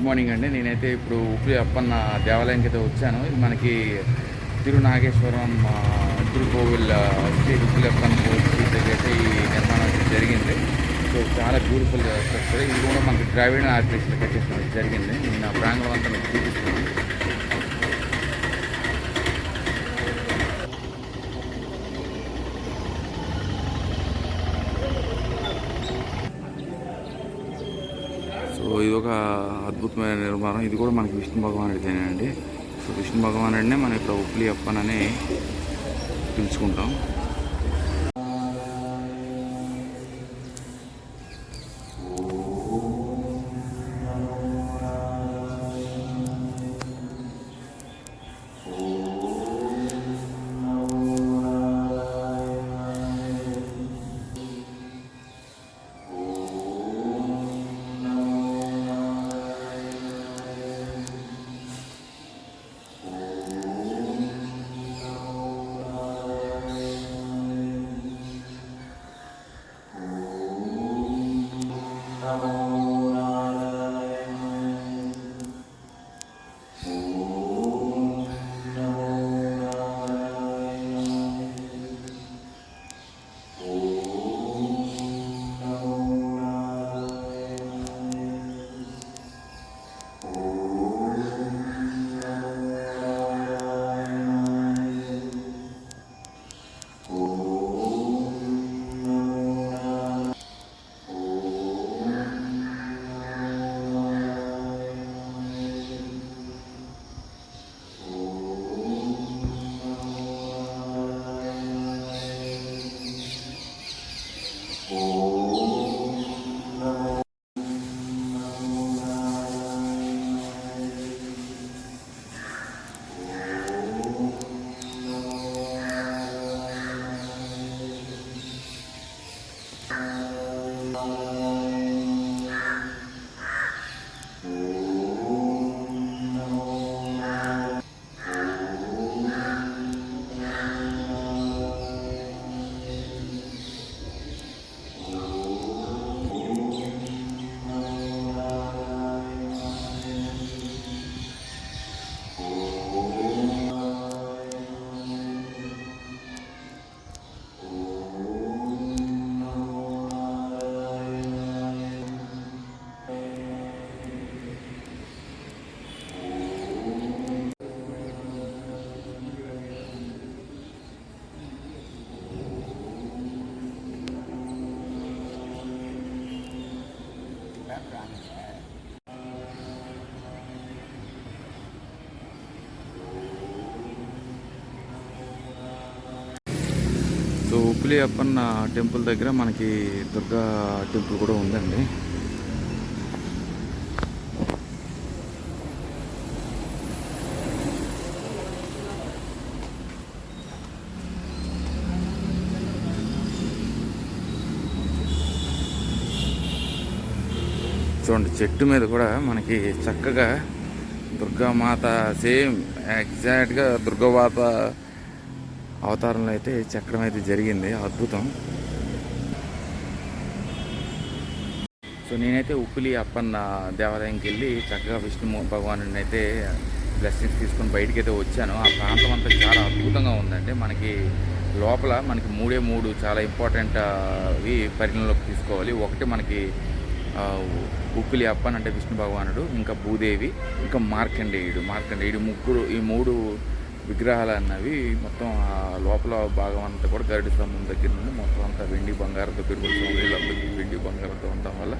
Good morning అండి. నేనైతే ఇప్పుడు ఉప్పు అప్పన్న దేవాలయానికి అయితే వచ్చాను. ఇది మనకి తిరునాగేశ్వరం తిరుకోవిల్ శ్రీ ఉప్పులి అప్పన్న స్ట్రీట్ అయితే ఈ నిర్మాణం అయితే జరిగింది. సో చాలా బ్యూటిఫుల్ స్ట్రక్చర్ ఇది కూడా మనకి ద్రావిడ ఆర్టిస్ట్లో కట్టేసిన జరిగింది. నేను ప్రాంగణం అంతా మీకు చూపిస్తున్నాను ఒక అద్భుతమైన నిర్మాణం. ఇది కూడా మనకి విష్ణు భగవానుడిదేనండి సో విష్ణు భగవానుడినే మనం ఇక్కడ ఉప్లి అప్పనని పిలుచుకుంటాం. సో అప్పన్న టెంపుల్ దగ్గర మనకి దుర్గా టెంపుల్ కూడా ఉందండి. చూడండి చెట్టు మీద కూడా మనకి చక్కగా దుర్గామాత సేమ్ ఎగ్జాక్ట్గా దుర్గామాత అవతారంలో అయితే చెక్కడం అయితే జరిగింది. అద్భుతం. సో నేనైతే ఉప్పులి అప్పన్న దేవాలయంకి వెళ్ళి చక్కగా విష్ణు భగవాను అయితే బ్లెస్సింగ్స్ తీసుకొని బయటికి అయితే వచ్చాను. ఆ ప్రాంతం అంతా చాలా అద్భుతంగా ఉందండి. మనకి లోపల మనకి మూడే మూడు చాలా ఇంపార్టెంట్ అవి పరిగణలోకి తీసుకోవాలి. ఒకటి మనకి ఉప్పులి ఉప్పిలి అప్పన్ అంటే విష్ణు భగవానుడు ఇంకా భూదేవి ఇంకా మార్కండేయుడు. మార్కండేయుడు ముగ్గురు ఈ మూడు విగ్రహాలు అన్నవి మొత్తం ఆ లోపల భాగం అంతా కూడా గరుడి స్తంభం దగ్గర నుండి మొత్తం అంతా వెండి బంగారంతో పెరుగుతుంది వీళ్ళందరికీ వెండి బంగారంతో ఉండడం వల్ల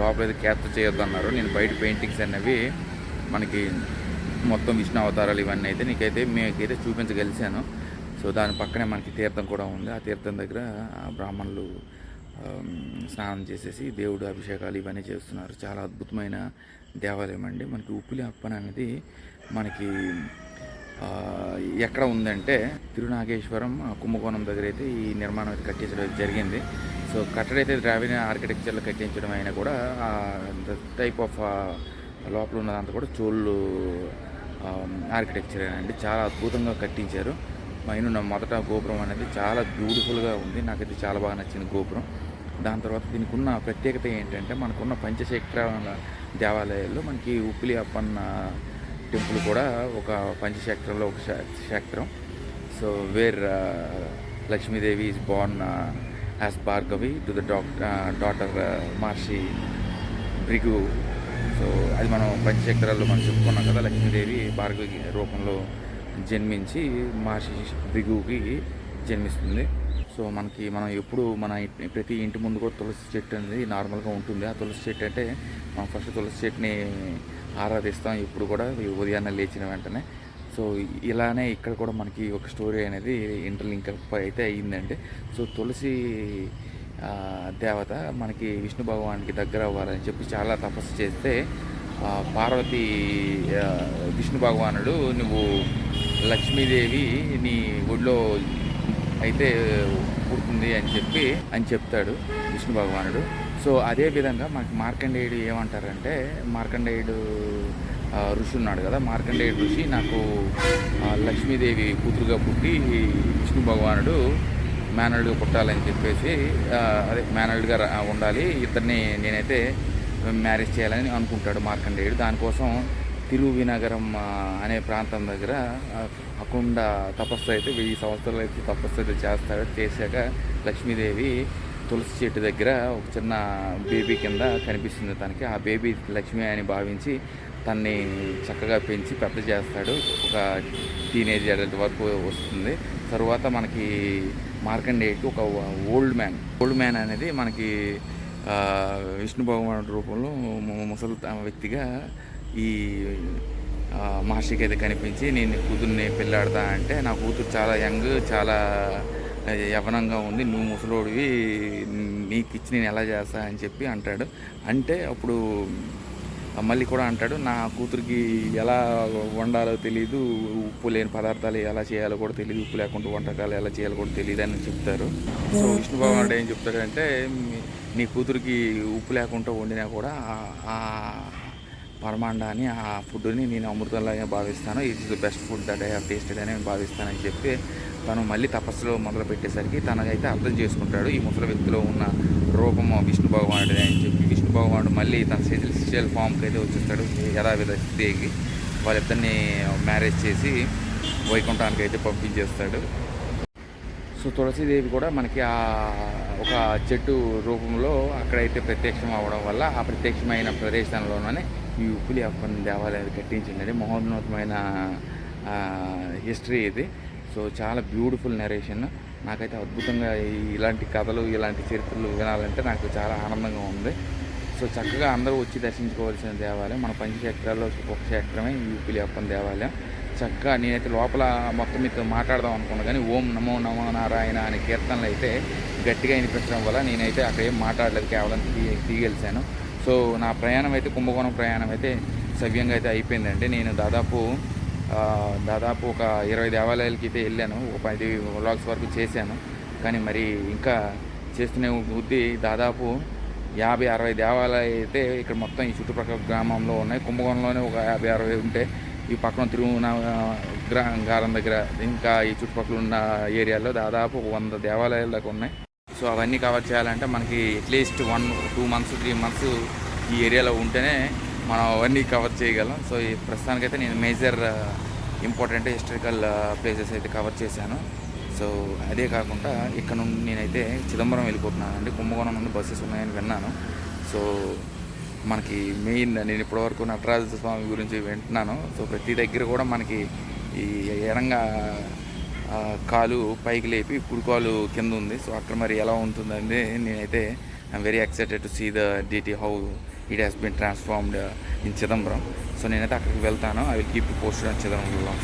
లోపల అయితే క్యాప్చర్ చేయొద్దన్నారు. నేను బయట పెయింటింగ్స్ అనేవి మనకి మొత్తం విష్ణు అవతారాలు ఇవన్నీ అయితే నీకైతే మీకైతే చూపించగలిసాను సో దాని పక్కనే మనకి తీర్థం కూడా ఉంది. ఆ తీర్థం దగ్గర ఆ బ్రాహ్మణులు స్నానం చేసేసి దేవుడు అభిషేకాలు ఇవన్నీ చేస్తున్నారు. చాలా అద్భుతమైన దేవాలయం అండి. మనకి ఉప్పులి అప్పన అనేది మనకి ఎక్కడ ఉందంటే తిరునాగేశ్వరం కుంభకోణం దగ్గర అయితే ఈ నిర్మాణం అయితే కట్టించడం జరిగింది. సో కట్టడైతే ద్రావిడ ఆర్కిటెక్చర్లో కట్టించడం అయినా కూడా టైప్ ఆఫ్ లోపల ఉన్నదంతా కూడా చోళ్ళు ఆర్కిటెక్చర్ అండి. చాలా అద్భుతంగా కట్టించారు. మైను మొదట గోపురం అనేది చాలా బ్యూటిఫుల్గా ఉంది. నాకైతే చాలా బాగా నచ్చింది గోపురం. దాని తర్వాత దీనికి ఉన్న ప్రత్యేకత ఏంటంటే మనకున్న పంచశేఖరాల దేవాలయాల్లో మనకి ఉప్పిలి అప్పన్న టెంపుల్ కూడా ఒక పంచక్షేత్రంలో ఒక క్షేత్రం. So where Lakshmidevi is born as Bhargavi to the doctor daughter Maharshi Bhrigu so అది మనం పంచచక్రాల్లో మనం చెప్పుకున్నాం కదా లక్ష్మీదేవి భార్గవి రూపంలో జన్మించి మహర్షి భృగుకి జన్మిస్తుంది. సో మనకి మనం ఎప్పుడు మన ఇంటి- ప్రతి ఇంటి ముందు కూడా తులసి చెట్టు అనేది నార్మల్గా ఉంటుంది. ఆ తులసి చెట్టు అంటే మనం ఫస్ట్ తులసి చెట్టుని ఆరాధిస్తాం. ఇప్పుడు కూడా ఉదయాన్నే లేచిన వెంటనే. సో ఇలానే ఇక్కడ కూడా మనకి ఒక స్టోరీ అనేది ఇంటర్లింక్ అయితే అయ్యిందండి. సో తులసి దేవత మనకి విష్ణు భగవానికి దగ్గర అవ్వాలని చెప్పి చాలా తపస్సు చేస్తే పార్వతి విష్ణు భగవానుడు నువ్వు లక్ష్మీదేవి నీ ఒడిలో అయితే పుడుతుంది అని చెప్పి అని చెప్తాడు. విష్ణు భగవానుడు. సో అదే విధంగా మనకి మార్కండేయుడు ఏమంటారంటే మార్కండేయుడు ఋషి ఉన్నాడు కదా. మార్కండేయుడు ఋషి నాకు లక్ష్మీదేవి కూతురుగా పుట్టి విష్ణు భగవానుడు మేనల్డ్గా పుట్టాలని చెప్పేసి అదే మేనల్డ్గా ఉండాలి. ఇద్దరిని నేనైతే మ్యారేజ్ చేయాలని అనుకుంటాడు మార్కండేయుడు. దానికోసం తిరువినగరం అనే ప్రాంతం దగ్గర అకుండా తపస్సు అయితే వెయ్యి సంవత్సరాలు అయితే తపస్సు అయితే చేస్తాడు. చేశాక లక్ష్మీదేవి తులసి చెట్టు దగ్గర ఒక చిన్న బేబీ కింద కనిపిస్తుంది తనకి. ఆ బేబీ లక్ష్మి అని భావించి తన్ని చక్కగా పెంచి పెద్ద చేస్తాడు. ఒక టీనేజ్ వరకు వస్తుంది. తరువాత మనకి మార్కండేయకి ఒక ఓల్డ్ మ్యాన్. ఓల్డ్ మ్యాన్ అనేది మనకి విష్ణు భగవాన్ రూపంలో ముసలి వ్యక్తిగా ఈ మహర్షికి అయితే కనిపించి నేను కూతుర్ని పెళ్ళాడతా అంటే నా కూతురు చాలా యంగ్ చాలా యవనంగా ఉంది నువ్వు ముసలోడివి నీకు ఇచ్చి నేను ఎలా చేస్తా అని చెప్పి అంటాడు. అంటే అప్పుడు మళ్ళీ కూడా అంటాడు నా కూతురికి ఎలా వండాలో తెలియదు ఉప్పు లేని పదార్థాలు ఎలా చేయాలో కూడా తెలియదు ఉప్పు లేకుండా వంటకాలు ఎలా చేయాలో కూడా తెలియదు అని చెప్తారు. సో విష్ణు భగవానుడు ఏం చెప్తాడంటే నీ కూతురికి ఉప్పు లేకుండా వండినా కూడా ఆ- ఆ పరమాండాన్ని ఆ ఫుడ్ని నేను అమృతంలాగా భావిస్తాను it's the best food that I have tasted అని నేను భావిస్తానని చెప్పి తను మళ్ళీ తపస్సులో మొదలు పెట్టేసరికి తనకైతే అర్థం చేసుకుంటాడు ఈ ముసలి వ్యక్తిలో ఉన్న రూపము విష్ణు భగవానుడే అని చెప్పి. విష్ణు భగవానుడు మళ్ళీ తన సెజిల్ ఫామ్కి అయితే వచ్చేస్తాడు యథావిధ స్థితికి. వాళ్ళిద్దరిని మ్యారేజ్ చేసి వైకుంఠానికి అయితే పంపించేస్తాడు. సో తులసీదేవి కూడా మనకి ఆ ఒక చెట్టు రూపంలో అక్కడైతే ప్రత్యక్షం అవ్వడం వల్ల ఆ ప్రత్యక్షమైన ప్రదేశంలోనే ఈ ఉప్పులి అప్పని దేవాలయాలు కట్టించిందండి. మహోన్నతమైన హిస్టరీ ఇది. సో చాలా బ్యూటిఫుల్ నరేషన్ నాకైతే అద్భుతంగా ఇలాంటి కథలు ఇలాంటి చరిత్రలు వినాలంటే నాకు చాలా ఆనందంగా ఉంది. సో చక్కగా అందరూ వచ్చి దర్శించుకోవాల్సిన దేవాలయం మన పంచక్షేత్రాల్లో ఒక క్షేత్రమే ఈ అప్పని దేవాలయం. చక్కగా నేనైతే లోపల మొత్తం మీతో మాట్లాడదాం అనుకున్నా కానీ ఓం నమో నమో నారాయణ అనే కీర్తనలు అయితే గట్టిగా వినిపించడం వల్ల నేనైతే అక్కడ ఏం మాట్లాడలేదు కేవలం తీ సో నా ప్రయాణం అయితే కుంభకోణం ప్రయాణం అయితే సవ్యంగా అయితే అయిపోయిందండి. నేను దాదాపు దాదాపు ఒక ఇరవై దేవాలయాలకి అయితే వెళ్ళాను. ఒక పది వ్లాగ్స్ వరకు చేశాను. కానీ మరి ఇంకా చేస్తూనే బుద్ధి దాదాపు యాభై అరవై దేవాలయాలు అయితే ఇక్కడ మొత్తం ఈ చుట్టుపక్కల గ్రామంలో ఉన్నాయి. కుంభకోణంలోనే ఒక యాభై అరవై ఉంటే ఈ పక్కన తిరుమల గారం దగ్గర ఇంకా ఈ చుట్టుపక్కల ఉన్న ఏరియాలో దాదాపు వంద దేవాలయాల దాకా ఉన్నాయి. సో అవన్నీ కవర్ చేయాలంటే మనకి at least one two months three months ఈ ఏరియాలో ఉంటేనే మనం అవన్నీ కవర్ చేయగలం. సో ఈ ప్రస్తుతానికైతే నేను మేజర్ ఇంపార్టెంట్ హిస్టారికల్ ప్లేసెస్ అయితే కవర్ చేశాను. సో అదే కాకుండా ఇక్కడ నుండి నేనైతే చిదంబరం వెళ్ళిపోతున్నాను అండి కుంభకోణం నుండి బస్సెస్ ఉన్నాయని విన్నాను. సో మనకి మెయిన్ నేను ఇప్పటివరకు నటరాజ స్వామి గురించి వింటున్నాను. సో ప్రతి దగ్గర కూడా మనకి ఈ ఎడంగా కాలు పైకి లేపి కుడి కాలు కింద ఉంది. సో అక్కడ మరి ఎలా ఉంటుందండి? నేనైతే I'm very excited to see the deity how it has been transformed in Chidambaram so నేనైతే అక్కడికి వెళ్తాను. I will keep posted Chidambaram